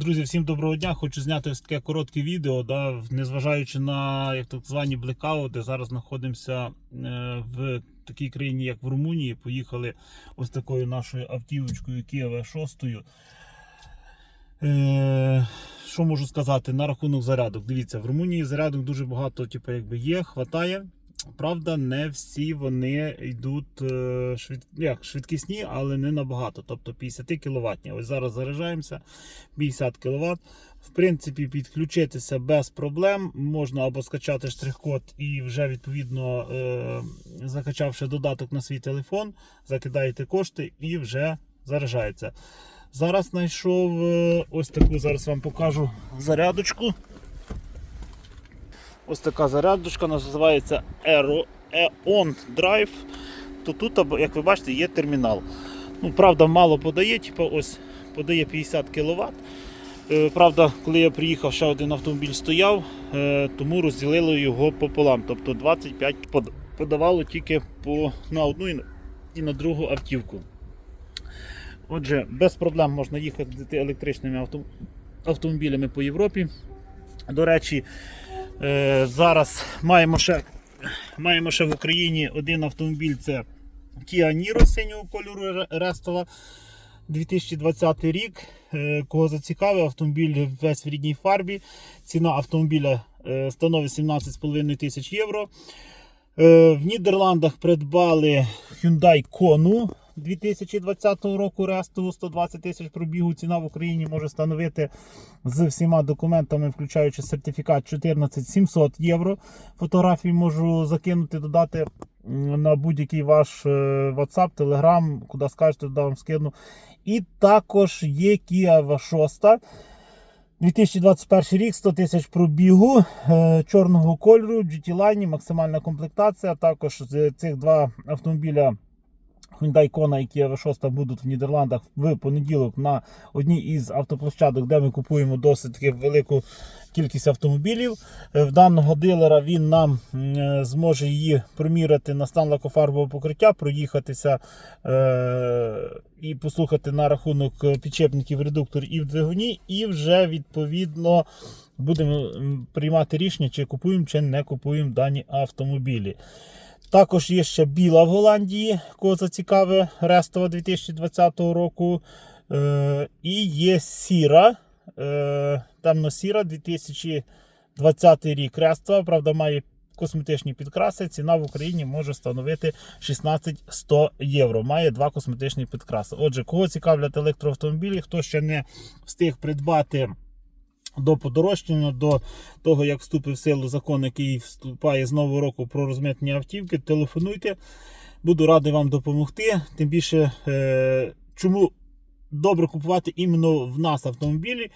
Друзі, всім доброго дня. Хочу зняти ось таке коротке відео, да, незважаючи на як так звані блекаути. Зараз знаходимося е, в такій країні, як в Румунії. Поїхали ось такою нашою автівочкою Kia V6. Е, що можу сказати на рахунок зарядок? Дивіться, в Румунії зарядок дуже багато, типу, якби є, хватає. Правда, не всі вони йдуть е, швид... як, швидкісні, але не набагато. Тобто 50 кВт. Ось зараз заряджаємося 50 кВт. В принципі, підключитися без проблем. Можна або скачати штрих-код і вже відповідно е, закачавши додаток на свій телефон, закидаєте кошти і вже заряджається. Зараз знайшов е, ось таку, зараз вам покажу зарядочку. Ось така зарядочка називається Eon Drive. То тут, як ви бачите, є термінал. Ну, Правда, мало подає, типу ось подає 50 кВт. Е, Правда, коли я приїхав, ще один автомобіль стояв, е, тому розділили його пополам. Тобто 25 под- подавало тільки по, на одну і на- другу автівку. Отже, без проблем можна їхати електричними авто- автомобілями по Європі. До речі, е, зараз маємо ще, маємо ще в Україні один автомобіль це Kia Niro синього кольору Ре- Рестова 2020 рік. Е, Кого зацікавив, автомобіль весь в рідній фарбі. Ціна автомобіля е, становить 17,5 тисяч євро. Е, В Нідерландах придбали Hyundai Kona 2020 року рестову 120 тисяч пробігу. Ціна в Україні може становити з всіма документами, включаючи сертифікат 14 700 євро. Фотографії можу закинути, додати на будь-який ваш е, WhatsApp, Telegram, куди скажете, туди вам скину. І також є Kia V6. 2021 рік, 100 тисяч пробігу е, чорного кольору, GT Line, максимальна комплектація. Також цих два автомобіля Hyundai Kona і Kia V6 будуть в Нідерландах в понеділок на одній із автоплощадок, де ми купуємо досить таки велику кількість автомобілів. Е, В даного дилера він нам е, зможе її проміряти на стан лакофарбового покриття, проїхатися е- і послухати на рахунок підчепників редукторів і в двигуні, і вже відповідно будемо приймати рішення, чи купуємо, чи не купуємо дані автомобілі. Також є ще біла в Голландії, кого зацікаве Рестова 2020 року. Е, і є сіра, е, темно-сіра 2020 рік Рестова. Правда, має косметичні підкраси. Ціна в Україні може становити 16 100 євро. Має два косметичні підкраси. Отже, кого цікавлять електроавтомобілі, хто ще не встиг придбати. До подорожчання, до того, як вступив в силу закон, який вступає з нового року про розмитнення автівки, телефонуйте. Буду радий вам допомогти. Тим більше, е, чому добре купувати іменно в нас автомобілі.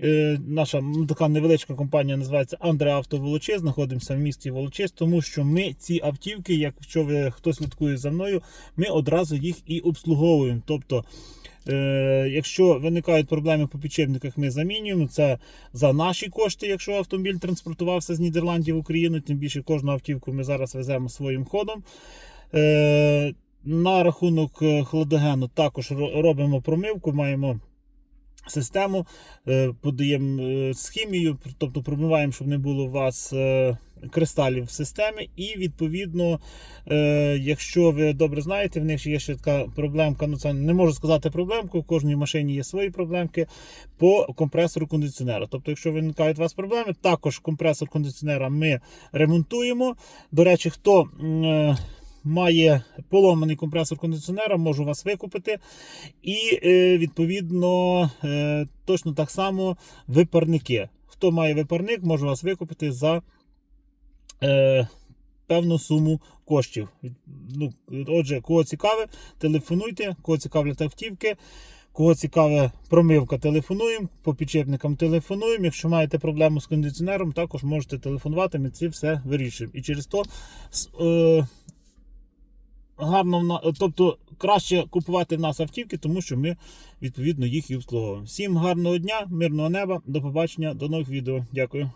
Е, наша така невеличка компанія називається Андре Авто Волочиз. Знаходимося в місті Волочиз, тому що ми ці автівки, якщо ви хто слідкує за мною, ми одразу їх і обслуговуємо. Тобто, якщо виникають проблеми по підшипниках, ми замінюємо це за наші кошти, якщо автомобіль транспортувався з Нідерландів в Україну, тим більше кожну автівку ми зараз веземо своїм ходом. Е, на рахунок е, хладогену також робимо промивку, маємо систему, е, подаємо е, з хімією, тобто промиваємо, щоб не було у вас е, кристалів в системі. І відповідно, е, якщо ви добре знаєте, в них є ще така проблемка. Ну це не можу сказати проблемку. В кожній машині є свої проблемки по компресору кондиціонера. Тобто, якщо виникають у вас проблеми, також компресор кондиціонера ми ремонтуємо. До речі, хто. Має поломаний компресор кондиціонера, можу вас викупити. І е, відповідно е, точно так само випарники. Хто має випарник, можу вас викупити за е, певну суму коштів. Ну, отже, кого цікаве, телефонуйте, кого цікавлять автівки. Кого цікаве промивка, телефонуємо, по підчепникам телефонуємо. Якщо маєте проблему з кондиціонером, також можете телефонувати, ми це все вирішуємо. І через то гарно на- тобто краще купувати в нас автівки, тому що ми відповідно їх і обслуговуємо. Всім гарного дня, мирного неба, до побачення, до нових відео. Дякую.